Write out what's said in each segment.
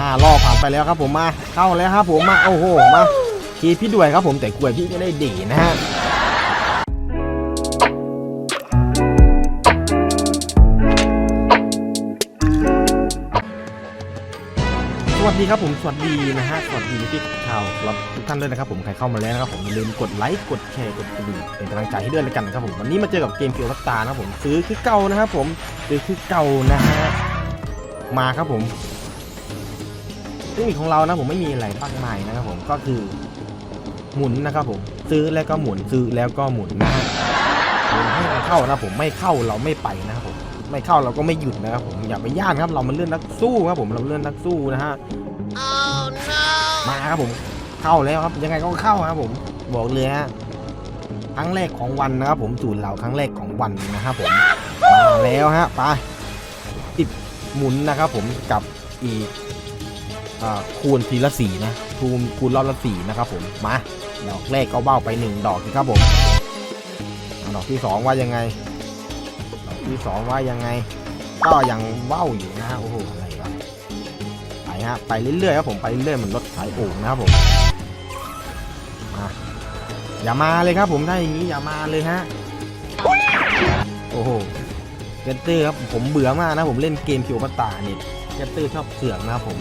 ห้ารอบผ่านไปแล้วครับผมมาเข้าแล้วครับผมมาโอ้โหมาคีพี่ด้วยครับผมแต่กล้วยพี่ไม่ได้ดีนะฮะสวัสดีครับผมสวัสดีนะฮะสวัสดีพี่ชาวรับทุกท่านด้วยนะครับผมใครเข้ามาแล้วนะครับผมอย่าลืมกดไลค์กดแชร์กดกระดิ่งเป็นกำลังใจให้ด้วยแล้วกันนะครับผมวันนี้มาเจอกับเกมเกียววัตตานะครับผมซื้อคือเก่านะครับผมซื้อคือเก่านะฮะมาครับผม เทคนิคของเรานะผมไม่มีอะไรมากมายนะครับผมก็คือหมุนนะครับผมซื้อแล้วก็หมุนซื้อแล้วก็หมุนนะฮะหมุนให้มันเข้านะผมไม่เข้าเราไม่ไปนะครับผมไม่เข้าเราก็ไม่หยุดนะครับผมอย่าไปย่านครับเรามันเลื่อนนักสู้ครับผมเราเลื่อนนักสู้นะฮะมาครับผมเข้าแล้วครับยังไงก็เข้าครับผมบอกเลยฮะครั้งแรกของวันนะครับผมสูตรเราครั้งแรกของวันนะครับผมมาแล้วฮะไปติดหมุนนะครับผมกับอีก คูณทีละสีนะคูณคูณรอบละสีนะครับผมมาดอกแรกก็เบ้าไปหนึ่งดอกสิครับผมดอกที่สองว่ายังไง ดอกที่สองว่ายังไง ก็ยังเบ้าอยู่นะฮะโอ้โหอะไรวะไปฮะไปเรื่อยๆครับผมไปเรื่อยๆเหมือนรถสายโอ่งนะครับผมมาอย่ามาเลยครับผมถ้าอย่างนี้อย่ามาเลยฮะโอ้โหเกตเตอร์ครับผมเบื่อมากนะผมเล่นเกมคียวปตาเนี่ยแกตเตอร์ชอบเสือกนะครับผม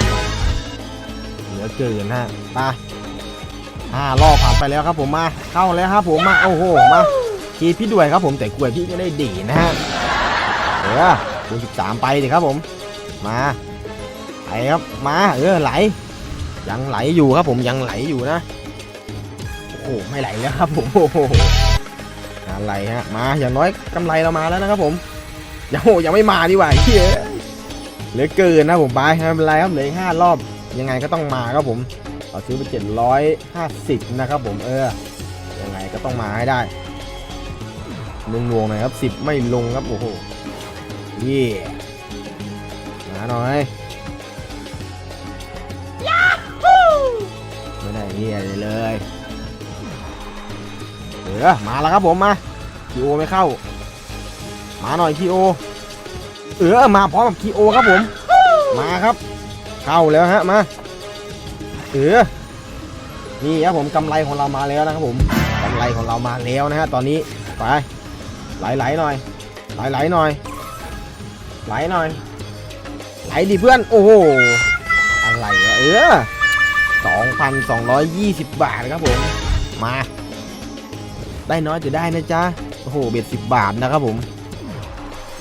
ลือเกินฮะไปห้ารอบผ่านไปแล้วครับผมมา เข้าแล้วครับผมมาโอ้โหมาคีย์พี่ด้วยครับผมแต่กล้วยพี่ไม่ได้ดีนะฮะเออคูณสิบสามไปดิครับผม มาไปครับมาเออไหล ยังไหลอยู่ครับผมยังไหลอยู่นะโอ้โหไม่ไหลแล้วครับผมโอ้โหอะไรฮะมาอย่างน้อยกำไรเรามาแล้วนะครับผมยังโอ้ยังไม่มาดีกว่าเฮ้ยเหลือเกินนะผมไปไม่เป็นไรครับเหลืออีกห้ารอบ ยังไงก็ต้องมาครับผมเราซื้อไปเจ็ดร้อยห้าสิบนะครับผมเออ ยังไงก็ต้องมาให้ได้ลงลวงๆหน่อยครับสิบไม่ลงครับ โอ้โหเย่มาหน่อยไม่ได้เฮียอะไรเลยเออมาแล้วครับผมมาคีโอไม่เข้า มาหน่อยคีโอ เออมาพร้อมกับคีโอครับผม มาครับ เข้าแล้วฮะมาเออนี่ครับผมกำไรของเรามาแล้วนะครับผมกำไรของเรามาแล้วนะฮะตอนนี้ไปไหลไหลๆหน่อยไหลไหลๆหน่อยไหลหน่อยไหลดิเพื่อนโอ้โหอะไรวะเออสองพันสองร้อยยี่สิบบาทครับผมมาได้น้อยจะได้นะจ๊ะโอ้โหเบ็ดสิบบาทนะครับผม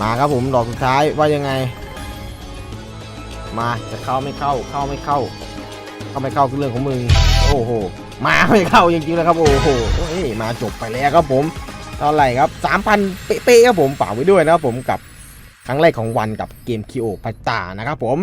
มาครับผมดอกสุดท้ายว่ายังไง มาจะเข้าไม่เข้าเข้าไม่เข้า เข้าไม่เข้าคือเรื่องของมึง โอ้โห มาไม่เข้าจริงๆนะครับ โอ้โหเฮ้มาจบไปแล้วครับผมเท่าไหร่ครับสามพันเป๊ะๆครับผมฝากไว้ด้วยนะครับผมกับครั้งแรกของวันกับเกมคิโอปัตตานะครับผม